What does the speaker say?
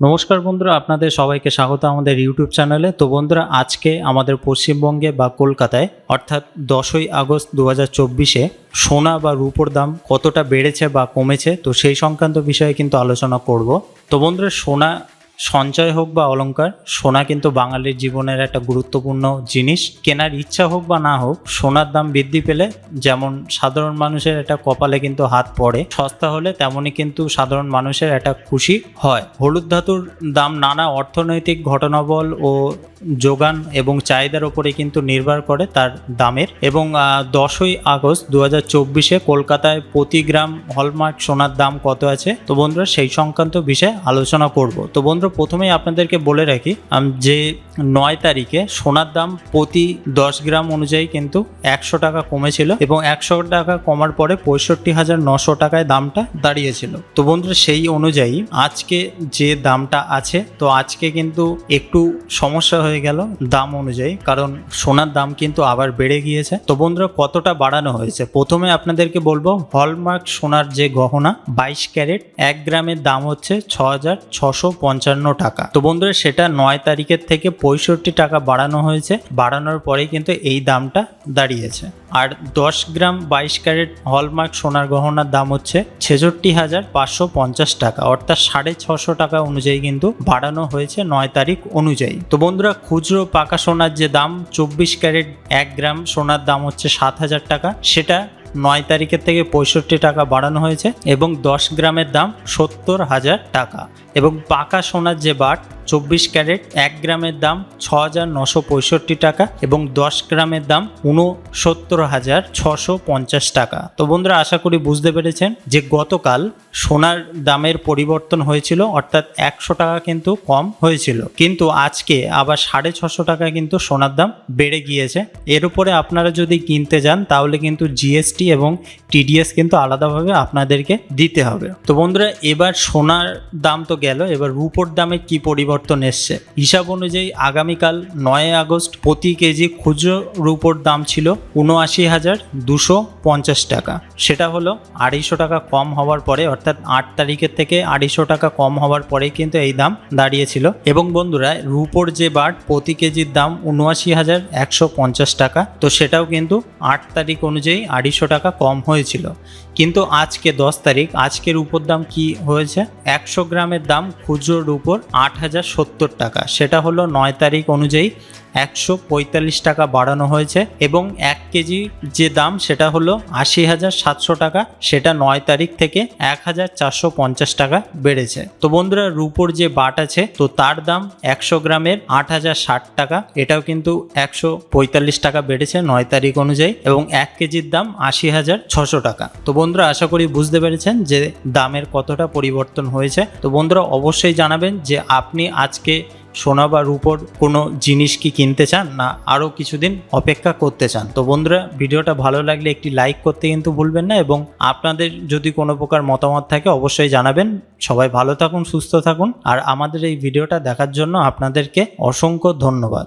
নমস্কার বন্ধুরা, আপনাদের সবাইকে স্বাগত আমাদের ইউটিউব চ্যানেলে। তো বন্ধুরা, আজকে আমাদের পশ্চিমবঙ্গে বা কলকাতায়, অর্থাৎ দশই আগস্ট দু হাজার চব্বিশে, সোনা বা রূপোর দাম কতটা বেড়েছে বা কমেছে, তো সেই সংক্রান্ত বিষয়ে কিন্তু আলোচনা করব। তো বন্ধুরা, সোনা সঞ্চয় হোক বা অলংকার, সোনা কিন্তু বাঙালির জীবনের একটা গুরুত্বপূর্ণ জিনিস। কেনার ইচ্ছা হোক বা না হোক, সোনার দাম বৃদ্ধি পেলে যেমন সাধারণ মানুষের একটা কপালে কিন্তু হাত পড়ে, সস্তা হলে তেমনই কিন্তু সাধারণ মানুষের একটা খুশি হয়। হলুদ ধাতুর দাম নানা অর্থনৈতিক ঘটনাবল ও যোগান এবং চাহিদার উপরে কিন্তু নির্ভর করে তার দামের। এবং দশই আগস্ট দু হাজার চব্বিশে কলকাতায় প্রতি গ্রাম হলমার্ক সোনার দাম কত আছে? তো বন্ধুরা, সেই সংক্রান্ত বিষয়ে আলোচনা করব। তো বন্ধুরা প্রথমেই আপনাদেরকে বলে রাখি যে নয় তারিখে সোনার দাম প্রতি দশ গ্রাম অনুযায়ী কিন্তু একশো টাকা কমেছিল এবং একশো টাকা কমার পরে পঁয়ষট্টি হাজার নশো টাকায় দামটা দাঁড়িয়েছিল। তো বন্ধুরা, সেই অনুযায়ী আজকে যে দামটা আছে, তো আজকে কিন্তু একটু সমস্যা হয়ে গেল দাম অনুযায়ী, কারণ সোনার দাম কিন্তু আবার বেড়ে গিয়েছে। তো বন্ধুরা, কতটা বাড়ানো হয়েছে? প্রথমে আপনাদেরকে বলব, হলমার্ক সোনার যে গহনা, বাইশ ক্যারেট, এক গ্রামের দাম হচ্ছে ছ হাজার ছশো পঞ্চান্ন টাকা। তো বন্ধুরা, সেটা নয় তারিখের থেকে পঁয়ষট্টি টাকা বাড়ানো হয়েছে। বাড়ানোর পরেই কিন্তু এই দামটা দাঁড়িয়েছে। আর দশ গ্রাম বাইশ ক্যারেট হলমার্ক সোনার গহনার দাম হচ্ছে ছেষট্টি হাজার পাঁচশো পঞ্চাশ টাকা। অর্থাৎ সাড়ে ছশো টাকা অনুযায়ী কিন্তু বাড়ানো হয়েছে নয় তারিখ অনুযায়ী। তো বন্ধুরা, খুচরো পাকা সোনার যে দাম, চব্বিশ ক্যারেট এক গ্রাম সোনার দাম হচ্ছে সাত হাজার টাকা। সেটা নয় তারিখের থেকে পঁয়ষট্টি টাকা বাড়ানো হয়েছে এবং দশ গ্রামের দাম সত্তর হাজার টাকা। এবং পাকা সোনার যে বাট চব্বিশ ক্যারেট, এক গ্রামের দাম ছ হাজার নশো পঁয়ষট্টি টাকা এবং দশ গ্রামের দাম উনসত্তর হাজার ছশো পঞ্চাশ টাকা। তো বন্ধুরা, আশা করি বুঝতে পেরেছেন যে গতকাল সোনার দামের পরিবর্তন হয়েছিল, অর্থাৎ একশো টাকা কিন্তু কম হয়েছিল। কিন্তু আজকে আবার সাড়ে ছশো টাকা কিন্তু সোনার দাম বেড়ে গিয়েছে। এর উপরে আপনারা যদি কিনতে যান, তাহলে কিন্তু জিএসটি এবং টিডিএস কিন্তু আলাদাভাবে আপনাদেরকে দিতে হবে। তো বন্ধুরা, এবার সোনার দাম তো গেল, এবার রূপোর দামে কি পরিবর্তন এসছে। হিসাব অনুযায়ী আগামীকাল নয় আগস্ট প্রতি কেজি খুচরো রূপোর দাম ছিল উনআশি হাজার দুশো পঞ্চাশ টাকা। সেটা হলো আড়াইশো টাকা কম হওয়ার পরে, অর্থাৎ আট তারিখের থেকে আড়াইশো টাকা কম হওয়ার পরেই কিন্তু এই দাম দাঁড়িয়েছিল। এবং বন্ধুরা, রূপোর যে বাট প্রতি কেজির দাম উনআশি হাজার একশো পঞ্চাশ টাকা, তো সেটাও কিন্তু আট তারিখ অনুযায়ী আড়াইশো টাকা কম হয়েছিল। কিন্তু আজকে দশ তারিখ, আজকের উপর দাম কি হয়েছে? একশো গ্রামের দাম খুচরোর উপর আট হাজার সত্তর টাকা। সেটা হলো নয় তারিখ অনুযায়ী একশো পঁয়তাল্লিশ টাকা বাড়ানো হয়েছে এবং এক কেজি যে দাম সেটা হলো আশি হাজার সাতশো টাকা। সেটা নয় তারিখ থেকে এক হাজার চারশো পঞ্চাশ টাকা বেড়েছে। তো বন্ধুরা, রুপোর যে বাট আছে, তো তার দাম একশো গ্রামের আট হাজার ষাট টাকা। এটাও কিন্তু একশো পঁয়তাল্লিশ টাকা বেড়েছে নয় তারিখ অনুযায়ী এবং এক কেজির দাম আশি হাজার ছশো টাকা। তো বন্ধুরা, আশা করি বুঝতে পেরেছেন যে দামের কতটা পরিবর্তন হয়েছে। তো বন্ধুরা, অবশ্যই জানাবেন যে আপনি আজকে সোনা বা রূপর কোনো জিনিস কি কিনতে চান না আরও কিছুদিন অপেক্ষা করতে চান? তো বন্ধুরা, ভিডিওটা ভালো লাগলে একটি লাইক করতে কিন্তু ভুলবেন না এবং আপনাদের যদি কোনো প্রকার মতামত থাকে অবশ্যই জানাবেন। সবাই ভালো থাকুন, সুস্থ থাকুন। আর আমাদের এই ভিডিওটা দেখার জন্য আপনাদেরকে অসংখ্য ধন্যবাদ।